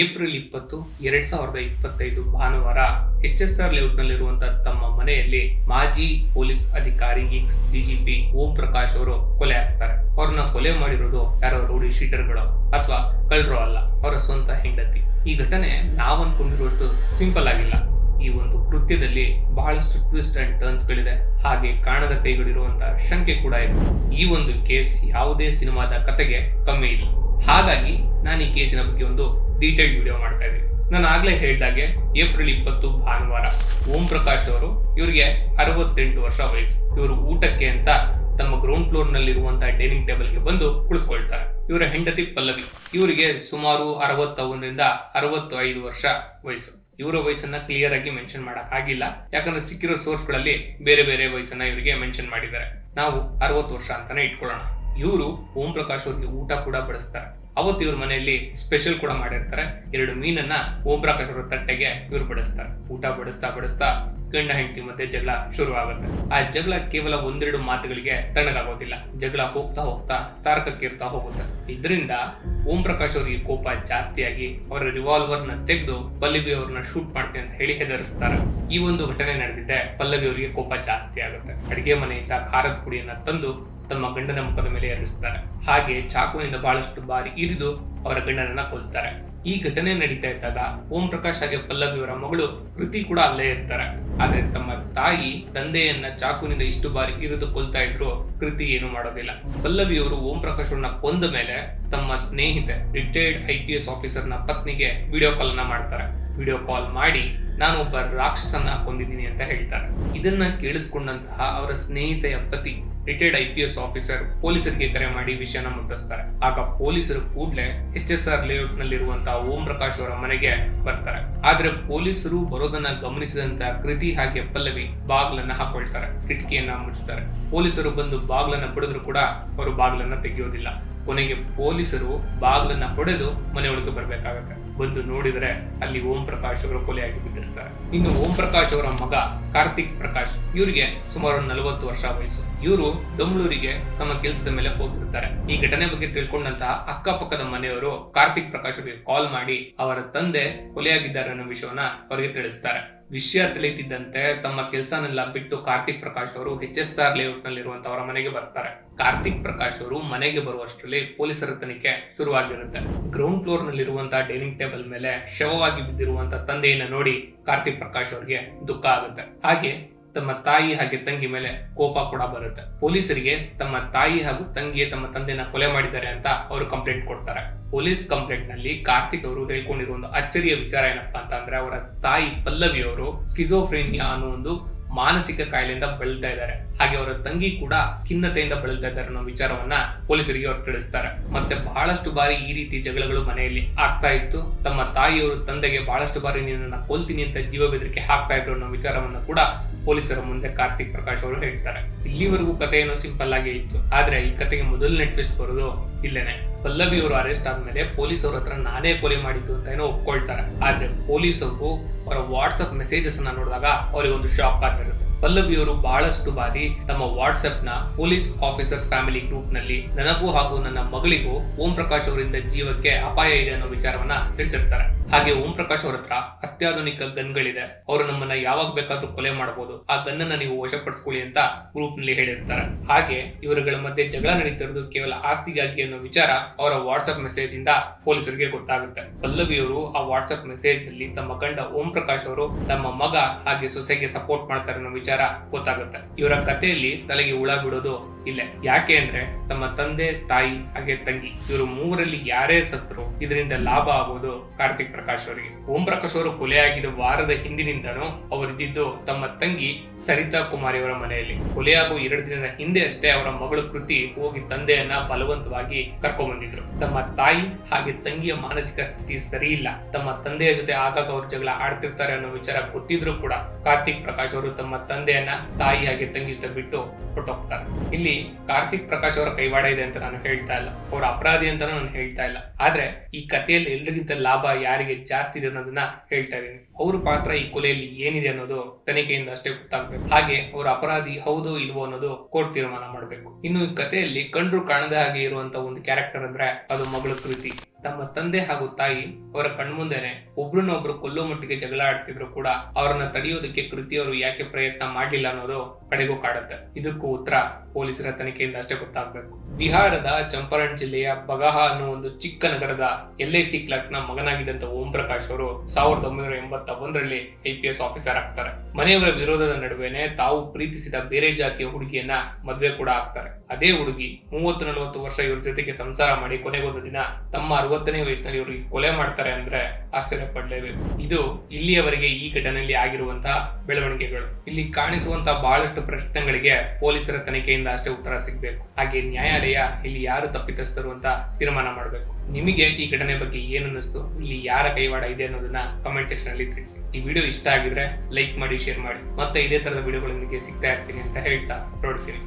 April ಇಪ್ಪತ್ತು, ಎರಡ್ ಸಾವಿರದ ಇಪ್ಪತ್ತೈದು ಭಾನುವಾರ ಎಚ್ ಎಸ್ ಆರ್ ಲೇಔಟ್ನಲ್ಲಿರುವಂತಹ ತಮ್ಮ ಮನೆಯಲ್ಲಿ ಮಾಜಿ ಪೊಲೀಸ್ ಅಧಿಕಾರಿ ಎಕ್ಸ್ ಡಿಜಿಪಿ ಓಂ ಪ್ರಕಾಶ್ ಅವರು ಕೊಲೆ ಆಗ್ತಾರೆ. ಅವ್ರನ್ನ ಕೊಲೆ ಮಾಡಿರೋದು ಯಾರೋ ರೌಡಿ ಶೀಟರ್ಗಳು ಅಥವಾ ಕಳ್ಳರು ಅಲ್ಲ, ಅವರ ಸ್ವಂತ ಹೆಂಡತಿ. ಈ ಘಟನೆ ನಾವು ಸಿಂಪಲ್ ಆಗಿಲ್ಲ. ಈ ಒಂದು ಕೃತ್ಯದಲ್ಲಿ ಬಹಳಷ್ಟು ಟ್ವಿಸ್ಟ್ ಅಂಡ್ ಟರ್ನ್ಸ್ ಗಳಿದೆ ಹಾಗೆ ಕಾಣದ ಕೈಗಳಿರುವಂತಹ ಶಂಕೆ ಕೂಡ ಇದೆ. ಈ ಒಂದು ಕೇಸ್ ಯಾವುದೇ ಸಿನಿಮಾದ ಕತೆಗೆ ಕಮ್ಮಿ ಇಲ್ಲ. ಹಾಗಾಗಿ ನಾನು ಈ ಕೇಸಿನ ಬಗ್ಗೆ ಒಂದು ಡೀಟೇಲ್ಡ್ ವಿಡಿಯೋ ಮಾಡ್ತಾ ಇದ್ದೀನಿ. ನಾನು ಆಗ್ಲೇ ಹೇಳಿದಾಗೆ ಏಪ್ರಿಲ್ ಇಪ್ಪತ್ತು ಭಾನುವಾರ ಓಂ ಪ್ರಕಾಶ್ ಅವರು ಇವರಿಗೆ ಅರವತ್ತೆಂಟು ವರ್ಷ ವಯಸ್ಸು. ಇವರು ಊಟಕ್ಕೆ ಅಂತ ತಮ್ಮ ಗ್ರೌಂಡ್ ಫ್ಲೋರ್ ನಲ್ಲಿರುವಂತಹ ಡೈನಿಂಗ್ ಟೇಬಲ್ಗೆ ಬಂದು ಕುಳಿತುಕೊಳ್ತಾರೆ. ಇವರ ಹೆಂಡತಿ ಪಲ್ಲವಿ, ಇವರಿಗೆ ಸುಮಾರು ಅರವತ್ತ ಒಂದರಿಂದ ಅರವತ್ತು ಐದು ವರ್ಷ ವಯಸ್ಸು. ಇವರ ವಯಸ್ಸನ್ನ ಕ್ಲಿಯರ್ ಆಗಿ ಮೆನ್ಷನ್ ಮಾಡಕ್ ಆಗಿಲ್ಲ. ಯಾಕಂದ್ರೆ ಸಿಕ್ಕಿರೋ ಸೋರ್ಸ್ಗಳಲ್ಲಿ ಬೇರೆ ಬೇರೆ ವಯಸ್ಸನ್ನ ಇವರಿಗೆ ಮೆನ್ಷನ್ ಮಾಡಿದ್ದಾರೆ. ನಾವು ಅರವತ್ತು ವರ್ಷ ಅಂತಾನೆ ಇಟ್ಕೊಳ್ಳೋಣ. ಇವರು ಓಂ ಪ್ರಕಾಶ್ ಅವರಿಗೆ ಊಟ ಕೂಡ ಬಡಿಸ್ತಾರೆ. ಅವತ್ತು ಇವ್ರ ಮನೆಯಲ್ಲಿ ಸ್ಪೆಷಲ್ ಕೂಡ ಮಾಡಿರ್ತಾರೆ. ಎರಡು ಮೀನನ್ನ ಓಂ ಕಸರ ಅವರ ತಟ್ಟೆಗೆ ಇವ್ರು ಬಡಿಸ್ತಾರೆ. ಊಟ ಬಡಿಸ್ತಾ ಬಡಿಸ್ತಾ ಗಂಡ ಹೆಂಡತಿ ಮಧ್ಯೆ ಜಗಳ ಶುರು ಆಗುತ್ತೆ ಆ ಜಗಳ ಕೇವಲ ಒಂದೆರಡು ಮಾತುಗಳಿಗೆ ತಣ್ಣಗಾಗೋದಿಲ್ಲ. ಜಗಳ ಹೋಗ್ತಾ ಹೋಗ್ತಾ ತಾರಕಕ್ಕೇರ್ತಾ ಹೋಗುತ್ತೆ. ಇದರಿಂದ ಓಂ ಪ್ರಕಾಶ್ ಅವರಿಗೆ ಕೋಪ ಜಾಸ್ತಿಯಾಗಿ ಅವರ ರಿವಾಲ್ವರ್ನ ತೆಗೆದು ಪಲ್ಲವಿ ಅವ್ರನ್ನ ಶೂಟ್ ಮಾಡ್ತೀನಿ ಅಂತ ಹೇಳಿ ಹೆದರಿಸ್ತಾರೆ. ಈ ಒಂದು ಘಟನೆ ನಡೆದಿದ್ದೆ ಪಲ್ಲವಿ ಅವರಿಗೆ ಕೋಪ ಜಾಸ್ತಿ ಆಗುತ್ತೆ. ಅಡಿಗೆ ಮನೆಯಿಂದ ಖಾರದ ಪುಡಿಯನ್ನ ತಂದು ತಮ್ಮ ಗಂಡನ ಮುಖದ ಮೇಲೆ ಎರಗಿಸ್ತಾರೆ ಹಾಗೆ ಚಾಕುವಿನಿಂದ ಬಹಳಷ್ಟು ಬಾರಿ ಇರಿದು ಅವರ ಗಂಡನನ್ನ ಕೊಲ್ತಾರೆ. ಈ ಘಟನೆ ನಡೀತಾ ಇದ್ದಾಗ ಓಂ ಪ್ರಕಾಶ್ ಹಾಗೆ ಪಲ್ಲವಿ ಅವರ ಮಗಳು ಕೃತಿ ಕೂಡ ಅಲ್ಲೇ ಇರ್ತಾರೆ. ಆದ್ರೆ ತಮ್ಮ ತಾಯಿ ತಂದೆಯನ್ನ ಚಾಕುವಿನಿಂದ ಇಷ್ಟು ಬಾರಿ ಇರಿದು ಕೊಲ್ತಾ ಇದ್ರು ಕೃತಿ ಏನು ಮಾಡೋದಿಲ್ಲ. ಪಲ್ಲವಿ ಅವರು ಓಂ ಪ್ರಕಾಶ್ ಅವ್ರನ್ನ ಕೊಂದ ಮೇಲೆ ತಮ್ಮ ಸ್ನೇಹಿತೆ ರಿಟೈರ್ಡ್ ಐ ಪಿ ಎಸ್ ಆಫೀಸರ್ನ ಪತ್ನಿಗೆ ವಿಡಿಯೋ ಕಾಲ್ನ ಮಾಡ್ತಾರೆ. ವಿಡಿಯೋ ಕಾಲ್ ಮಾಡಿ, ನಾನು ಒಬ್ಬ ರಾಕ್ಷಸನ್ನ ಕೊಂದಿದ್ದೀನಿ ಅಂತ ಹೇಳ್ತಾರೆ. ಇದನ್ನ ಕೇಳಿಸ್ಕೊಂಡಂತಹ ಅವರ ಸ್ನೇಹಿತೆಯ ಪತಿ retired I P S officer ಪೊಲೀಸರಿಗೆ ಕರೆ ಮಾಡಿ ವಿಷಯನ ಮುಟ್ಟಿಸ್ತಾರೆ. ಆಗ ಪೊಲೀಸರು ಕೂಡಲೇ ಎಚ್ ಎಸ್ ಆರ್ ಲೇಔಟ್ ನಲ್ಲಿರುವಂತಹ ಓಂ ಪ್ರಕಾಶ್ ಅವರ ಮನೆಗೆ ಬರ್ತಾರೆ. ಆದ್ರೆ ಪೊಲೀಸರು ಬರೋದನ್ನ ಗಮನಿಸಿದಂತ ಕೃತಿ ಹಾಗೆ ಪಲ್ಲವಿ ಬಾಗ್ಲನ್ನ ಹಾಕೊಳ್ತಾರೆ, ಕಿಟಕಿಯನ್ನ ಮುಚ್ಚುತ್ತಾರೆ ಪೊಲೀಸರು ಬಂದು ಬಾಗ್ಲನ್ನ ಪಡೆದ್ರು ಕೂಡ ಅವರು ಬಾಗ್ಲನ್ನ ತೆಗೆಯೋದಿಲ್ಲ. ಕೊನೆಗೆ ಪೊಲೀಸರು ಬಾಗ್ಲನ್ನ ಹೊಡೆದು ಮನೆಯೊಳಗೆ ಬರ್ಬೇಕಾಗತ್ತೆ. ಬಂದು ನೋಡಿದ್ರೆ ಅಲ್ಲಿ ಓಂ ಪ್ರಕಾಶ್ ಅವರು ಕೊಲೆಯಾಗಿ ಬಿದ್ದಿರ್ತಾರೆ. ಇನ್ನು ಓಂ ಪ್ರಕಾಶ್ ಅವರ ಮಗ ಕಾರ್ತಿಕ್ ಪ್ರಕಾಶ್, ಇವರಿಗೆ ಸುಮಾರು ನಲವತ್ತು ವರ್ಷ ವಯಸ್ಸು. ಇವರು ಬೆಂಗಳೂರಿಗೆ ತಮ್ಮ ಕೆಲಸದ ಮೇಲೆ ಹೋಗಿರುತ್ತಾರೆ ಈ ಘಟನೆ ಬಗ್ಗೆ ತಿಳ್ಕೊಂಡಂತಹ ಅಕ್ಕಪಕ್ಕದ ಮನೆಯವರು ಕಾರ್ತಿಕ್ ಪ್ರಕಾಶ್ ಅವರಿಗೆ ಕಾಲ್ ಮಾಡಿ ಅವರ ತಂದೆ ಕೊಲೆಯಾಗಿದ್ದಾರೆ ಅನ್ನೋ ವಿಷಯವನ್ನ ಅವರಿಗೆ ತಿಳಿಸ್ತಾರೆ. ವಿಷಯ ತಿಳಿತಿದ್ದಂತೆ ತಮ್ಮ ಕೆಲಸನೆಲ್ಲ ಬಿಟ್ಟು ಕಾರ್ತಿಕ್ ಪ್ರಕಾಶ್ ಅವರು ಎಚ್ ಎಸ್ ಆರ್ ಲೇಔಟ್ ನಲ್ಲಿರುವಂತವರ ಮನೆಗೆ ಬರ್ತಾರೆ. ಕಾರ್ತಿಕ್ ಪ್ರಕಾಶ್ ಅವರು ಮನೆಗೆ ಬರುವಷ್ಟರಲ್ಲಿ ಪೊಲೀಸರ ತನಿಖೆ ಶುರುವಾಗಿರುತ್ತೆ. ಗ್ರೌಂಡ್ ಫ್ಲೋರ್ ನಲ್ಲಿರುವಂತಹ ಡೈನಿಂಗ್ ಟೇಬಲ್ ಮೇಲೆ ಶವವಾಗಿ ಬಿದ್ದಿರುವಂತಹ ತಂದೆಯನ್ನ ನೋಡಿ ಕಾರ್ತಿಕ್ ಪ್ರಕಾಶ್ ಅವರಿಗೆ ದುಃಖ ಆಗುತ್ತೆ. ಹಾಗೆ ತಮ್ಮ ತಾಯಿ ಹಾಗೆ ತಂಗಿ ಮೇಲೆ ಕೋಪ ಕೂಡ ಬರುತ್ತೆ. ಪೊಲೀಸರಿಗೆ ತಮ್ಮ ತಾಯಿ ಹಾಗೂ ತಂಗಿಯೇ ತಮ್ಮ ತಂದೆನ ಕೊಲೆ ಮಾಡಿದ್ದಾರೆ ಅಂತ ಅವರು ಕಂಪ್ಲೇಂಟ್ ಕೊಡ್ತಾರೆ. ಪೊಲೀಸ್ ಕಂಪ್ಲೇಂಟ್ನಲ್ಲಿ ಕಾರ್ತಿಕ್ ಅವರು ಹೇಳ್ಕೊಂಡಿರುವ ಒಂದು ಅಚ್ಚರಿಯ ವಿಚಾರ ಏನಪ್ಪಾ ಅಂತ ಅವರ ತಾಯಿ ಪಲ್ಲವಿ ಅವರು ಸ್ಕಿಜೋಫ್ರೇನಿಯಾ ಅನ್ನೋ ಒಂದು ಮಾನಸಿಕ ಕಾಯಿಲೆಯಿಂದ ಬಳಲ್ತಾ ಇದ್ದಾರೆ. ಹಾಗೆ ಅವರ ತಂಗಿ ಕೂಡ ಖಿನ್ನತೆಯಿಂದ ಬಳಲ್ತಾ ಇದ್ದಾರೆ ಅನ್ನೋ ವಿಚಾರವನ್ನ ಪೊಲೀಸರಿಗೆ ಅವರು ತಿಳಿಸ್ತಾರೆ. ಮತ್ತೆ ಬಹಳಷ್ಟು ಬಾರಿ ಈ ರೀತಿ ಜಗಳಗಳು ಮನೆಯಲ್ಲಿ ಆಗ್ತಾ ಇತ್ತು. ತಮ್ಮ ತಾಯಿಯವರು ತಂದೆಗೆ ಬಹಳಷ್ಟು ಬಾರಿ ನಿನ್ನನ್ನ ಕೊಲ್ತೀನಿ ಅಂತ ಜೀವ ಬೆದರಿಕೆ ಹಾಕ್ತಾ ಇದ್ರು ಅನ್ನೋ ವಿಚಾರವನ್ನ ಕೂಡ ಪೊಲೀಸರ ಮುಂದೆ ಕಾರ್ತಿಕ್ ಪ್ರಕಾಶ್ ಅವರು ಹೇಳ್ತಾರೆ. ಇಲ್ಲಿವರೆಗೂ ಕಥೆ ಏನೋ ಸಿಂಪಲ್ ಆಗಿ ಇತ್ತು. ಆದ್ರೆ ಈ ಕಥೆಗೆ ಮೊದಲನೇ ಟ್ವಿಸ್ಟ್ ಬರೋದು ಇಲ್ಲೇನೆ. ಪಲ್ಲವಿ ಅವರು ಅರೆಸ್ಟ್ ಆದ್ಮೇಲೆ ಪೊಲೀಸ್ ಅವ್ರ ಹತ್ರ ನಾನೇ ಕೊಲೆ ಮಾಡಿದ್ದು ಅಂತ ಏನೋ ಒಪ್ಕೊಳ್ತಾರೆ. ಆದ್ರೆ ಪೊಲೀಸ್ ಅವರು ಅವರ ವಾಟ್ಸ್ಆಪ್ ಮೆಸೇಜಸ್ನ ನೋಡಿದಾಗ ಅವರಿಗೆ ಒಂದು ಶಾಕ್ ಆಗಿರುತ್ತೆ ಪಲ್ಲವಿ ಅವರು ಬಹಳಷ್ಟು ಬಾರಿ ತಮ್ಮ ವಾಟ್ಸ್ಆಪ್ನ ಪೊಲೀಸ್ ಆಫೀಸರ್ಸ್ ಫ್ಯಾಮಿಲಿ ಗ್ರೂಪ್ನಲ್ಲಿ ನನಗೂ ಹಾಗೂ ನನ್ನ ಮಗಳಿಗೂ ಓಂ ಪ್ರಕಾಶ್ ಅವರಿಂದ ಜೀವಕ್ಕೆ ಅಪಾಯ ಇದೆ ಅನ್ನೋ ವಿಚಾರವನ್ನ ತಿಳಿಸಿರ್ತಾರೆ. ಹಾಗೆ ಓಂ ಪ್ರಕಾಶ್ ಅವ್ರ ಹತ್ರ ಅತ್ಯಾಧುನಿಕ ಗನ್ಗಳಿದೆ. ಅವರು ನಮ್ಮನ್ನ ಯಾವಾಗ ಬೇಕಾದ್ರೂ ಕೊಲೆ ಮಾಡಬಹುದು ಆ ಗನ್ನನ್ನ ನೀವು ವಶಪಡಿಸ್ಕೊಳ್ಳಿ ಅಂತ ಗ್ರೂಪ್ನಲ್ಲಿ ಹೇಳಿರ್ತಾರೆ. ಹಾಗೆ ಇವರುಗಳ ಮಧ್ಯೆ ಜಗಳ ನಡೀತಿರೋದು ಕೇವಲ ಆಸ್ತಿಗಾಗಿ ಅನ್ನೋ ವಿಚಾರ ಅವರ ವಾಟ್ಸ್ಆಪ್ ಮೆಸೇಜ್ ಇಂದ ಪೊಲೀಸರಿಗೆ ಗೊತ್ತಾಗುತ್ತೆ. ಪಲ್ಲವಿ ಅವರು ಆ ವಾಟ್ಸ್ಆಪ್ ಮೆಸೇಜ್ನಲ್ಲಿ ತಮ್ಮ ಗಂಡ ಓಂ ಪ್ರಕಾಶ್ ಅವರು ತಮ್ಮ ಮಗ ಹಾಗೆ ಸೊಸೆಗೆ ಸಪೋರ್ಟ್ ಮಾಡ್ತಾರೆ ಅನ್ನೋ ವಿಚಾರ ಗೊತ್ತಾಗುತ್ತೆ. ಇವರ ಕಥೆಯಲ್ಲಿ ತಲೆಗೆ ಹುಳ ಬಿಡೋದು ಇಲ್ಲೇ. ಯಾಕೆ ಅಂದ್ರೆ ತಮ್ಮ ತಂದೆ, ತಾಯಿ ಹಾಗೆ ತಂಗಿ ಇವರು ಮೂವರಲ್ಲಿ ಯಾರೇ ಸತ್ರು ಇದರಿಂದ ಲಾಭ ಆಗೋದು ಕಾರ್ತಿಕ್ ಪ್ರಕಾಶ್ ಅವರಿಗೆ. ಓಂ ಪ್ರಕಾಶ್ ಅವರು ಕೊಲೆಯಾಗಿದ್ದ ವಾರದ ಹಿಂದಿನಿಂದನೂ ಅವರಿದ್ದು ತಮ್ಮ ತಂಗಿ ಸರಿತಾ ಕುಮಾರಿ ಅವರ ಮನೆಯಲ್ಲಿ. ಕೊಲೆಯಾಗುವ ಎರಡು ದಿನದ ಹಿಂದೆ ಅಷ್ಟೇ ಅವರ ಮಗಳು ಕೃತಿ ಹೋಗಿ ತಂದೆಯನ್ನ ಬಲವಂತವಾಗಿ ಕರ್ಕೊಂಡ್ ಬಂದಿದ್ರು. ತಮ್ಮ ತಾಯಿ ಹಾಗೆ ತಂಗಿಯ ಮಾನಸಿಕ ಸ್ಥಿತಿ ಸರಿ ಇಲ್ಲ. ತಮ್ಮ ತಂದೆಯ ಜೊತೆ ಆಗಾಗ ಅವ್ರ ಜಗಳ ಆಡ್ತಿರ್ತಾರೆ ಅನ್ನೋ ವಿಚಾರ ಗೊತ್ತಿದ್ರು ಕೂಡ ಕಾರ್ತಿಕ್ ಪ್ರಕಾಶ್ ಅವರು ತಮ್ಮ ತಂದೆಯನ್ನ ತಾಯಿ ಹಾಗೆ ತಂಗಿ ಜೊತೆ ಬಿಟ್ಟು ಹೊರಟೋಗ್ತಾರೆ. ಇಲ್ಲಿ ಕಾರ್ತಿಕ್ ಪ್ರಕಾಶ್ ಅವರ ಕೈವಾಡ ಇದೆ ಅಂತ ನಾನು ಹೇಳ್ತಾ ಇಲ್ಲ. ಅವರ ಅಪರಾಧಿ ಅಂತ ನಾನು ಹೇಳ್ತಾ ಇಲ್ಲ. ಆದ್ರೆ ಈ ಕಥೆಯಲ್ಲಿ ಎಲ್ಲರಿಗಿಂತ ಲಾಭ ಯಾರಿಗೆ ಜಾಸ್ತಿ ಇದೆ ಅನ್ನೋದನ್ನ ಹೇಳ್ತಾ ಇದ್ದೀನಿ. ಅವ್ರ ಪಾತ್ರ ಈ ಕೊಲೆಯಲ್ಲಿ ಏನಿದೆ ಅನ್ನೋದು ತನಿಖೆಯಿಂದ ಅಷ್ಟೇ ಗೊತ್ತಾಗ್ಬೇಕು. ಹಾಗೆ ಅವರ ಅಪರಾಧಿ ಹೌದು ಇಲ್ವೋ ಅನ್ನೋದು ಕೋರ್ಟ್ ತೀರ್ಮಾನ ಮಾಡಬೇಕು. ಇನ್ನು ಈ ಕಥೆಯಲ್ಲಿ ಕಂಡ್ರು ಕಾಣದ ಹಾಗೆ ಇರುವಂತ ಒಂದು ಕ್ಯಾರೆಕ್ಟರ್ ಅಂದ್ರೆ ಅದು ಮಗಳ ಕೃತಿ ತಮ್ಮ ತಂದೆ ಹಾಗೂ ತಾಯಿ ಅವರ ಕಣ್ಮುಂದೆನೆ ಒಬ್ರನ್ನೊಬ್ರು ಕೊಲ್ಲೋ ಮಟ್ಟಿಗೆ ಜಗಳ ಆಡ್ತಿದ್ರು ಕೂಡ ಅವರನ್ನ ತಡೆಯೋದಕ್ಕೆ ಕೃತಿಯವರು ಯಾಕೆ ಪ್ರಯತ್ನ ಮಾಡಲಿಲ್ಲ ಅನ್ನೋದು ಕಡೆಗೂ ಕಾಡುತ್ತೆ. ಇದಕ್ಕೂ ಉತ್ತರ ಪೊಲೀಸರ ತನಿಖೆಯಿಂದ ಅಷ್ಟೇ ಗೊತ್ತಾಗಬೇಕು. ಬಿಹಾರದ ಚಂಪಾರಣ್ ಜಿಲ್ಲೆಯ ಬಗಹ ಅನ್ನೋ ಒಂದು ಚಿಕ್ಕ ನಗರದ ಎಲ್ ಐ ಸಿ ಕ್ಲರ್ಕ್ನ ಮಗನಾಗಿದ್ದಂತ ಓಂ ಪ್ರಕಾಶ್ ಅವರು ಸಾವಿರದ ಒಂಬೈನೂರ ಎಂಬತ್ತ ಒಂದರಲ್ಲಿ ಐ ಪಿ ಎಸ್ ಆಫೀಸರ್ ಆಗ್ತಾರೆ. ಮನೆಯವರ ವಿರೋಧದ ನಡುವೆನೆ ತಾವು ಪ್ರೀತಿಸಿದ ಬೇರೆ ಜಾತಿಯ ಹುಡುಗಿಯನ್ನ ಮದ್ವೆ ಕೂಡ ಆಗ್ತಾರೆ. ಅದೇ ಹುಡುಗಿ ಮೂವತ್ತು ನಲವತ್ತು ವರ್ಷ ಇವರ ಜೊತೆಗೆ ಸಂಸಾರ ಮಾಡಿ ಕೊನೆಗೊಂದು ದಿನ ತಮ್ಮ ಅರವತ್ತನೇ ವಯಸ್ಸಿನಲ್ಲಿ ಇವ್ರಿಗೆ ಕೊಲೆ ಮಾಡ್ತಾರೆ ಅಂದ್ರೆ ಆಶ್ಚರ್ಯ ಪಡಲೇಬೇಕು. ಇದು ಇಲ್ಲಿಯವರೆಗೆ ಈ ಘಟನೆಯಲ್ಲಿ ಆಗಿರುವಂತಹ ಬೆಳವಣಿಗೆಗಳು. ಇಲ್ಲಿ ಕಾಣಿಸುವಂತಹ ಬಹಳಷ್ಟು ಪ್ರಶ್ನೆಗಳಿಗೆ ಪೊಲೀಸರ ತನಿಖೆಯಿಂದ ಅಷ್ಟೇ ಉತ್ತರ ಸಿಗಬೇಕು. ಹಾಗೆ ನ್ಯಾಯಾಲಯ ಇಲ್ಲಿ ಯಾರು ತಪ್ಪಿತಸ್ಥರು ಅಂತ ತೀರ್ಮಾನ ಮಾಡಬೇಕು. ನಿಮಗೆ ಈ ಘಟನೆ ಬಗ್ಗೆ ಏನು ಅನ್ನಿಸ್ತು? ಇಲ್ಲಿ ಯಾರ ಕೈವಾಡ ಇದೆ ಅನ್ನೋದನ್ನ ಕಮೆಂಟ್ ಸೆಕ್ಷನ್ ಅಲ್ಲಿ ತಿಳಿಸಿ. ಈ ವಿಡಿಯೋ ಇಷ್ಟ ಆಗಿದ್ರೆ ಲೈಕ್ ಮಾಡಿ ಶೇರ್ ಮಾಡಿ. ಮತ್ತೆ ಇದೇ ತರದ ವಿಡಿಯೋಗಳೊಂದಿಗೆ ಸಿಗ್ತಾ ಇರ್ತೀನಿ ಅಂತ ಹೇಳ್ತಾ ನೋಡ್ತೀನಿ.